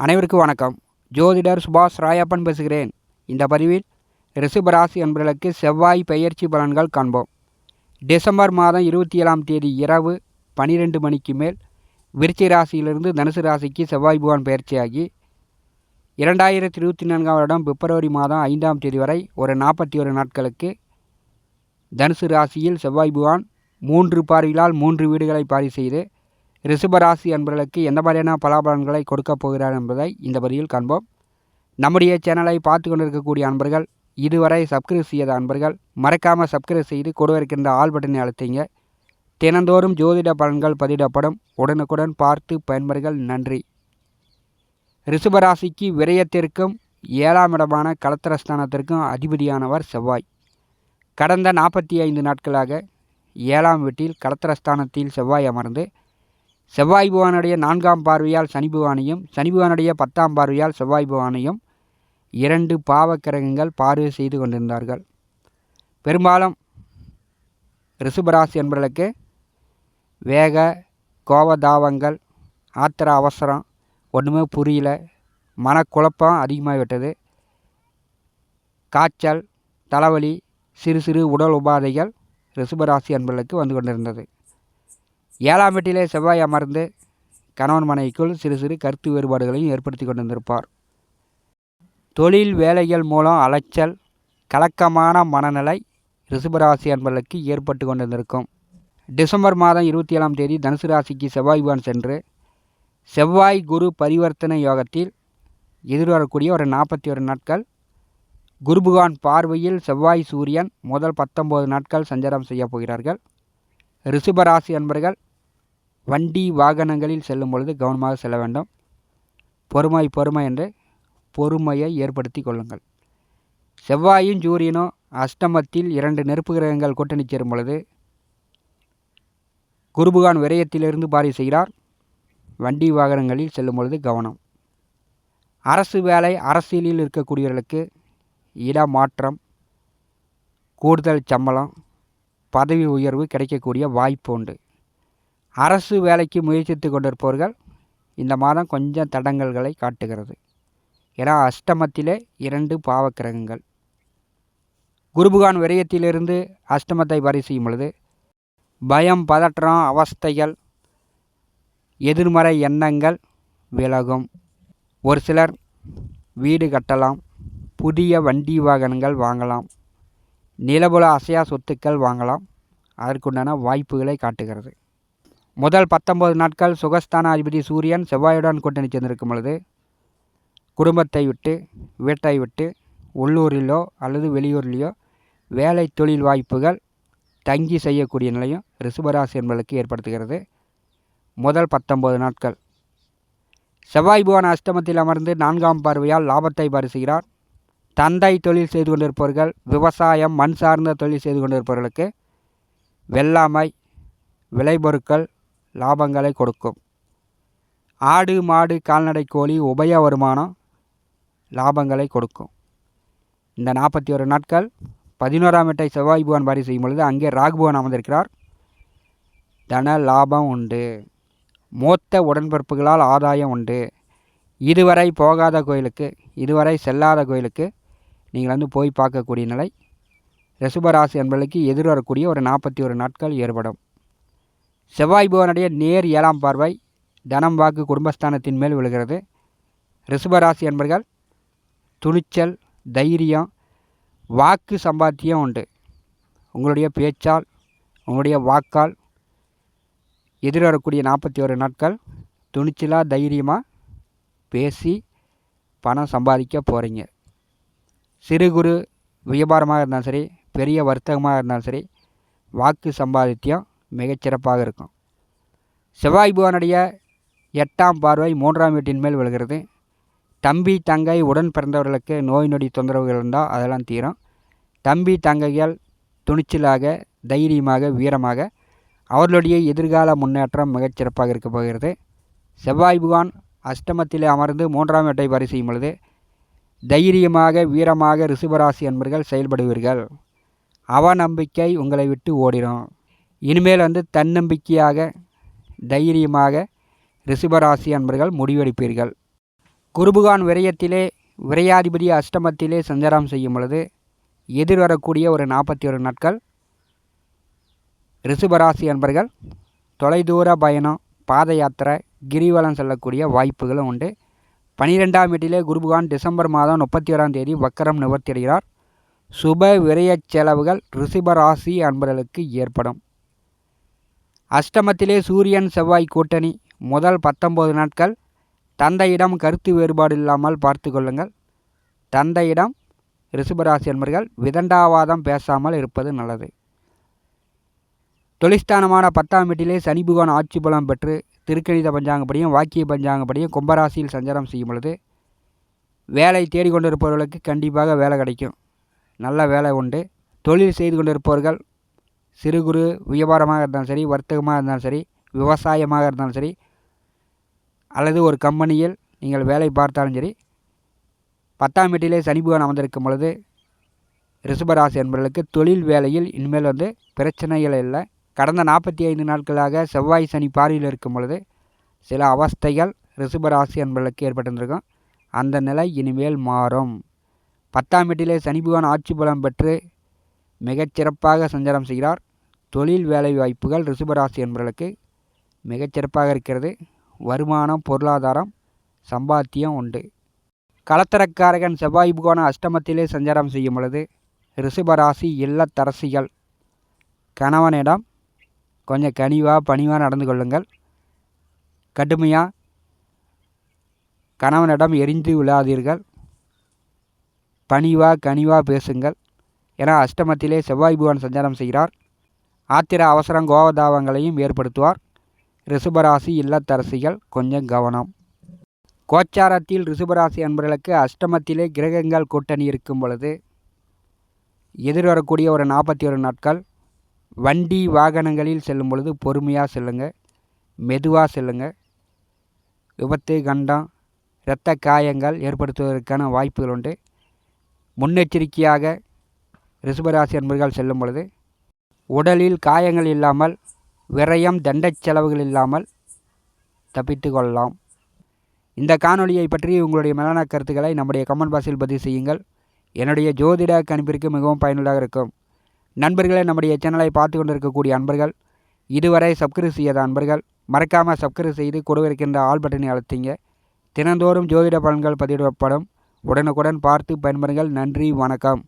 அனைவருக்கும் வணக்கம். ஜோதிடர் சுபாஷ் ராயப்பன் பேசுகிறேன். இந்த பதிவில் ரிஷபராசி என்பவர்களுக்கு செவ்வாய் பெயர்ச்சி பலன்கள் காண்போம். டிசம்பர் மாதம் இருபத்தி ஏழாம் தேதி இரவு பனிரெண்டு மணிக்கு மேல் விருச்சி ராசியிலிருந்து தனுசு ராசிக்கு செவ்வாய் புவான் பயிற்சியாகி இரண்டாயிரத்தி இருபத்தி நான்காம் வருடம் பிப்ரவரி மாதம் ஐந்தாம் தேதி வரை ஒரு நாற்பத்தி ஒரு நாட்களுக்கு தனுசு ராசியில் செவ்வாய் புவான் மூன்று பார்வைகளால் மூன்று வீடுகளை பாரி செய்து ரிஷபராசி அன்பர்களுக்கு எந்த மாதிரியான பலாபலன்களை கொடுக்கப் போகிறார் என்பதை இந்த பதிவில் காண்போம். நம்முடைய சேனலை பார்த்து கொண்டிருக்கக்கூடிய அன்பர்கள் இதுவரை சப்ஸ்கிரைப் செய்யாத அன்பர்கள் மறக்காமல் சப்ஸ்கிரைப் செய்து கொடுவிருக்கின்ற ஆல் பட்டனை அழுத்திங்க. தினந்தோறும் ஜோதிட பலன்கள் பதிவிடப்படும். உடனுக்குடன் பார்த்து பயன்பர்கள் நன்றி. ரிஷபராசிக்கு விரயத்திற்கும் ஏழாம் இடமான கலத்திரஸ்தானத்திற்கும் அதிபதியானவர் செவ்வாய். கடந்த நாற்பத்தி ஐந்து நாட்களாக ஏழாம் வீட்டில் கலத்திரஸ்தானத்தில் செவ்வாய் அமர்ந்து செவ்வாய் பகவானுடைய நான்காம் பார்வையால் சனி பகவானையும் சனி பத்தாம் பார்வையால் செவ்வாய் பகவானையும் இரண்டு பாவக்கிரகங்கள் பார்வை செய்து கொண்டிருந்தார்கள். பெரும்பாலும் ரிஷபராசி என்பவர்களுக்கு வேக கோபதாவங்கள் ஆத்திர அவசரம் ஒன்றுமே புரியல. மனக்குழப்பம் அதிகமாகிவிட்டது. காய்ச்சல் தலைவலி சிறு சிறு உடல் உபாதைகள் ரிஷபராசி என்பவர்களுக்கு வந்து கொண்டிருந்தது. ஏழாம் வீட்டிலே செவ்வாய் அமர்ந்து கணவன் மனைவிக்குள் சிறு சிறு கருத்து வேறுபாடுகளையும் ஏற்படுத்தி கொண்டிருந்திருப்பார். தொழில் வேலைகள் மூலம் அலைச்சல் கலக்கமான மனநிலை ரிஷபராசி என்பதற்கு ஏற்பட்டு கொண்டிருந்திருக்கும். டிசம்பர் மாதம் இருபத்தி ஏழாம் தேதி தனுசு ராசிக்கு செவ்வாய் பகவான் சென்று செவ்வாய் குரு பரிவர்த்தனை யோகத்தில் எதிர்வரக்கூடிய ஒரு நாற்பத்தி ஒரு நாட்கள் குரு பகவான் பார்வையில் செவ்வாய் சூரியன் முதல் பத்தொம்போது நாட்கள் சஞ்சாரம் செய்ய போகிறார்கள். ரிஷபராசி அன்பர்கள் வண்டி வாகனங்களில் செல்லும் பொழுது கவனமாக செல்ல வேண்டும். பொறுமை பொறுமை என்று பொறுமையை ஏற்படுத்தி கொள்ளுங்கள். செவ்வாயும் சூரியனும் அஷ்டமத்தில் இரண்டு நெருப்பு கிரகங்கள் கூட்டணி சேரும் பொழுது குருபுகான் விரயத்திலிருந்து பாரி செய்கிறார். வண்டி வாகனங்களில் செல்லும் பொழுது கவனம். அரசு வேலை அரசியலில் இருக்கக்கூடியவர்களுக்கு இடமாற்றம் கூடுதல் சம்பளம் பதவி உயர்வு கிடைக்கக்கூடிய வாய்ப்பு உண்டு. அரசு வேலைக்கு முயற்சித்து கொண்டிருப்பவர்கள் இந்த மாதம் கொஞ்சம் தடங்கல்களை காட்டுகிறது. ஏன்னா அஷ்டமத்திலே இரண்டு பாவக்கிரகங்கள். குருபுகான் விரயத்திலிருந்து அஷ்டமத்தை பரிசெய்யும் பொழுது பயம் பதற்றம் அவஸ்தைகள் எதிர்மறை எண்ணங்கள் விலகும். ஒரு சிலர் வீடு கட்டலாம் புதிய வண்டி வாகனங்கள் வாங்கலாம் நிலபுல அசையா சொத்துக்கள் வாங்கலாம். அதற்குண்டான வாய்ப்புகளை காட்டுகிறது. முதல் பத்தொம்பது நாட்கள் சுகஸ்தான அதிபதி சூரியன் செவ்வாயுடன் கூட்டணி சேர்ந்திருக்கும் பொழுது குடும்பத்தை விட்டு வீட்டை விட்டு உள்ளூரிலோ அல்லது வெளியூர்லேயோ வேலை தொழில் வாய்ப்புகள் தங்கி செய்யக்கூடிய நிலையும் ரிஷபராசி என்பதற்கு ஏற்படுத்துகிறது. முதல் பத்தொம்பது நாட்கள். செவ்வாய் புவன அஷ்டமத்தில் அமர்ந்து நான்காம் பார்வையால் லாபத்தை பரிசுகிறார். தந்தை தொழில் செய்து கொண்டிருப்பவர்கள் விவசாயம் மண் சார்ந்த தொழில் செய்து கொண்டிருப்பவர்களுக்கு வெள்ளாமை விளைபொருட்கள் லாபங்களை கொடுக்கும். ஆடு மாடு கால்நடை கோழி உபய வருமானம் லாபங்களை கொடுக்கும். இந்த நாற்பத்தி ஒரு நாட்கள் பதினோராம் எட்டை செவ்வாய் புவன் பாரி செய்யும் பொழுது அங்கே ராகுபவன் அமர்ந்திருக்கிறார். தன லாபம் உண்டு. மூத்த உடன்பிறப்புகளால் ஆதாயம் உண்டு. இதுவரை போகாத கோயிலுக்கு இதுவரை செல்லாத கோயிலுக்கு நீங்கள் வந்து போய் பார்க்கக்கூடிய நிலை. ரிஷபராசி என்பதற்கு எதிர்வரக்கூடிய ஒரு நாற்பத்தி ஒரு நாட்கள் ஏற்படும். செவ்வாய் புவனுடைய நேர் ஏழாம் பார்வை தனம் வாக்கு குடும்பஸ்தானத்தின் மேல் விழுகிறது. ரிஷபராசி என்பர்கள் துணிச்சல் தைரியம் வாக்கு சம்பாத்தியம் உண்டு. உங்களுடைய பேச்சால் உங்களுடைய வாக்கால் எதிர்வரக்கூடிய நாற்பத்தி ஒரு நாட்கள் துணிச்சலாக தைரியமாக பேசி பணம் சம்பாதிக்க போகிறீங்க சிறு குறு வியாபாரமாக இருந்தாலும் சரி பெரிய வர்த்தகமாக இருந்தாலும் சரி வாக்கு சம்பாதித்தியம் மிகச்சிறப்பாக இருக்கும். செவ்வாய் புவனுடைய எட்டாம் பார்வை மூன்றாம் வீட்டின் மேல் விழுகிறது. தம்பி தங்கை உடன் பிறந்தவர்களுக்கு நோய் நொடி தொந்தரவுகள் இருந்தால் அதெல்லாம் தீரும். தம்பி தங்கைகள் துணிச்சலாக தைரியமாக வீரமாக அவர்களுடைய எதிர்கால முன்னேற்றம் மிகச்சிறப்பாக இருக்க போகிறது. செவ்வாய் புகான் அஷ்டமத்திலே அமர்ந்து மூன்றாம் வீட்டை வரி செய்யும் பொழுது தைரியமாக வீரமாக ரிஷபராசி என்பர்கள் செயல்படுவீர்கள். அவநம்பிக்கை உங்களை விட்டு ஓடிடும் இனிமேல் வந்து தன்னம்பிக்கையாக தைரியமாக ரிஷபராசி அன்பர்கள் முடிவெடுப்பீர்கள். குருபுகான் விரயத்திலே விரையாதிபதி அஷ்டமத்திலே சஞ்சாரம் செய்யும் பொழுது எதிர்வரக்கூடிய ஒரு நாற்பத்தி ஒரு நாட்கள் ரிஷபராசி அன்பர்கள் தொலைதூர பயணம் பாத யாத்திரை கிரிவலம் செல்லக்கூடிய வாய்ப்புகளும் உண்டு. பனிரெண்டாம் வீட்டிலே குருபுகான் டிசம்பர் மாதம் முப்பத்தி ஓராம் தேதி வக்கரம் நிவர்த்தி அடைகிறார் சுப விரயச் செலவுகள் ரிஷபராசி அன்பர்களுக்கு ஏற்படும். அஷ்டமத்திலே சூரியன் செவ்வாய் கூட்டணி முதல் பத்தொம்போது நாட்கள். தந்தையிடம் கருத்து வேறுபாடு இல்லாமல் பார்த்து கொள்ளுங்கள். தந்தையிடம் ரிஷபராசி என்பர்கள் விதண்டாவாதம் பேசாமல் இருப்பது நல்லது. தொழிற்ஸ்தானமான பத்தாம் வீட்டிலே சனி பகவான் ஆட்சி பலம் பெற்று திருக்கணித பஞ்சாங்கப்படியும் வாக்கிய பஞ்சாங்கப்படியும் கும்பராசியில் சஞ்சாரம் செய்யும் பொழுது வேலை தேடிக்கொண்டிருப்பவர்களுக்கு கண்டிப்பாக வேலை கிடைக்கும். நல்ல வேலை உண்டு. தொழில் செய்து கொண்டிருப்பவர்கள் சிறு குறு வியாபாரமாக இருந்தாலும் சரி வர்த்தகமாக இருந்தாலும் சரி விவசாயமாக இருந்தாலும் சரி அல்லது ஒரு கம்பெனியில் நீங்கள் வேலை பார்த்தாலும் சரி பத்தாம் வீட்டிலே சனி பகவான் அமர்ந்திருக்கும் பொழுது ரிஷபராசி என்பவர்களுக்கு தொழில் வேலையில் இனிமேல் வந்து பிரச்சனைகள் இல்லை. கடந்த நாற்பத்தி ஐந்து நாட்களாக செவ்வாய் சனி பார்வையில் இருக்கும் பொழுது சில அவஸ்தைகள் ரிஷபராசி என்பவர்களுக்கு ஏற்பட்டிருந்திருக்கும். அந்த நிலை இனிமேல் மாறும். பத்தாம் வீட்டிலே சனி பகவான் ஆட்சி பலம் பெற்று மிகச்சிறப்பாக சஞ்சாரம் செய்கிறார். தொழில் வேலை வாய்ப்புகள் ரிஷபராசி என்பவர்களுக்கு மிகச்சிறப்பாக இருக்கிறது. வருமானம் பொருளாதாரம் சம்பாத்தியம் உண்டு. களத்திரக்காரகன் செவ்வாய் புகான அஷ்டமத்திலே சஞ்சாரம் செய்யும் பொழுது ரிஷபராசி இல்லத்தரசிகள். கணவனிடம் கொஞ்சம் கனிவாக பணிவாக நடந்து கொள்ளுங்கள். கடுமையாக கணவனிடம் எரிந்து விழாதீர்கள். பணிவாக கனிவாக பேசுங்கள். ஏன்னா அஷ்டமத்திலே செவ்வாய் புகான் சஞ்சாரம் செய்கிறார். ஆத்திர அவசரம் கோவதாவங்களையும் ஏற்படுத்துவார். ரிஷபராசி இல்லத்தரசிகள் கொஞ்சம் கவனம். கோச்சாரத்தில் ரிஷபராசி அன்பர்களுக்கு அஷ்டமத்திலே கிரகங்கள் கூட்டணி இருக்கும் பொழுது எதிர்வரக்கூடிய ஒரு நாற்பத்தி ஒரு நாட்கள் வண்டி வாகனங்களில் செல்லும் பொழுது பொறுமையாக செல்லுங்க மெதுவாக செல்லுங்க. விபத்து கண்டம் இரத்த காயங்கள் ஏற்படுத்துவதற்கான வாய்ப்புகள் உண்டு. முன்னெச்சரிக்கையாக ரிஷபராசி அன்பர்கள் செல்லும் பொழுது உடலில் காயங்கள் இல்லாமல் விரயம் தண்டச் செலவுகள் இல்லாமல் தப்பித்து கொள்ளலாம். இந்த காணொலியை பற்றி உங்களுடைய மேலான கருத்துக்களை நம்முடைய கமெண்ட் பாக்ஸில் பதிவு செய்யுங்கள். என்னுடைய ஜோதிட கணிப்பிற்கு மிகவும் பயனுள்ளதாக இருக்கும். நண்பர்களே நம்முடைய சேனலை பார்த்து கொண்டிருக்கக்கூடிய அன்பர்கள் இதுவரை சப்ஸ்கிரைப் செய்யாத அன்பர்கள் மறக்காமல் சப்ஸ்கிரைப் செய்து கொடுவிருக்கின்ற ஆல் பட்டனை அழுத்திங்க. தினந்தோறும் ஜோதிட பலன்கள் பதிவிடப்படும். உடனுக்குடன் பார்த்து பயன்பெறுங்கள். நன்றி வணக்கம்.